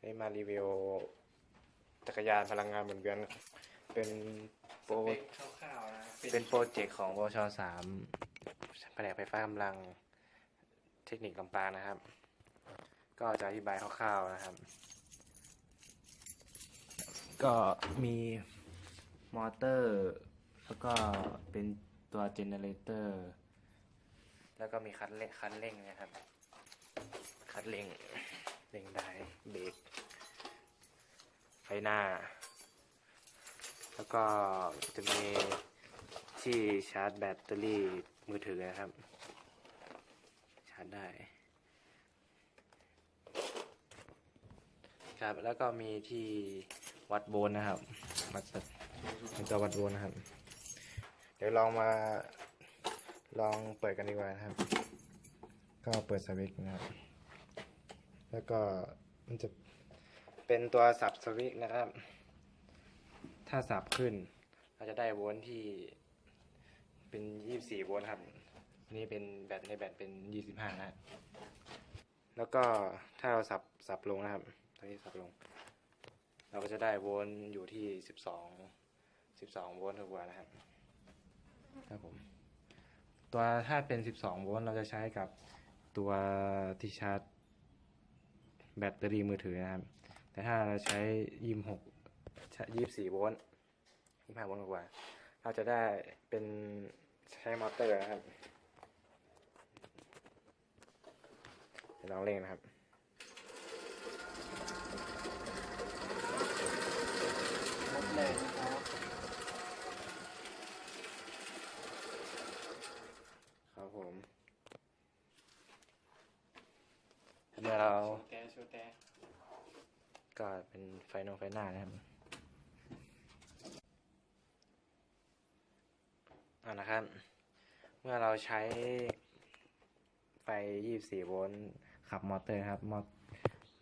ได้มารีวิวจักรยานพลังงานเหมือนกัน เป็นโปรนเป็นโปรเจกต์ของวชสามแผนกไฟฟ้ากำลังเทคนิคลำปางนะครับ ก็จะอธิบายคร่าวๆนะครับ ก็มีมอเตอร์ แล้วก็เป็นตัวเจเนเรเตอร์ แล้วก็มีคันเร่งคันเร่งนะครับ คันเร่งเร่งได้เบรกไฟหน้า แล้วก็จะมีที่ชาร์จแบตเตอรี่มือถือนะครับ ชาร์จได้ครับแล้วก็มีที่วัดโวลต์นะครับวัดเป็นตัววัดโวลต์นะครับ เดี๋ยวลองมาลองเปิดกันดีกว่านะครับ ก็เปิดสวิตช์นะครับ แล้วก็มันจะเป็นตัวสับสวิตช์นะครับ ถ้าสับขึ้น เราจะได้โวลต์ที่เป็น24โวลต์ครับอันนี้เป็นแบตในแบตเป็น25นะครับแล้วก็ถ้าเราสับสับลงนะครับตอนนี้สับลง เราก็จะได้โวลต์อยู่ที่12 12โวลต์กว่านะครับครับผมตัวถ้าเป็น 12 โวลต์เราจะใช้กับตัวที่ชาร์จ แบตเตอรี่มือถือนะครับ แต่ถ้าเราใช้ยิมหกยี่สี่โวลต์ยี่ห้าโวลต์กว่า เราจะได้เป็นใช้มอเตอร์นะครับเดี๋ยวลองเร่งนะครับลดเลยนะครับครับผมเมื่อเรา ต่ชูแต่ก็เป็นไฟนองไฟหน้านะครับอ่านะครับ เมื่อเราใช้ไฟ 24 โวลต์ขับมอเตอร์ครับ มอ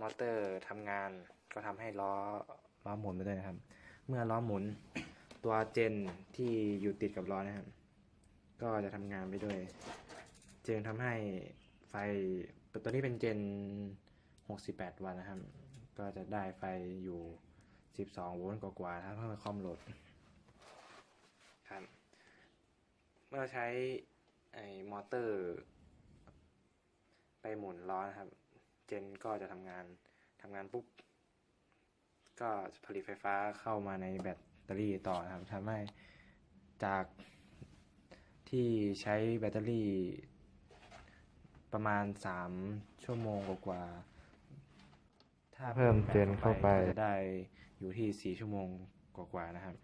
มอเตอร์ทำงานก็ทำให้ล้อล้อหมุนไปด้วยนะครับ เมื่อล้อหมุนตัวเจนที่อยู่ติดกับล้อนะครับ ก็จะทำงานไปด้วยเจนทำให้ไฟตัวนี้เป็นเจน 68 วันนะครับ ก็จะได้ไฟอยู่ 12 โวลต์กว่าๆนะครับเพื่อคอมโหลดครับเมื่อใช้ไอ้มอเตอร์ ไปหมุนล้อนะครับ เจนก็จะทำงานทำงานปุ๊บ ก็ผลิตไฟฟ้าเข้ามาในแบตเตอรี่ต่อนะครับทำให้จากที่ใช้แบตเตอรี่ประมาณ 3 ชั่วโมงกว่าๆ ถ้าเพิ่มเจนเข้าไปจะได้อยู่ที่4ชั่วโมงกว่าๆนะครับ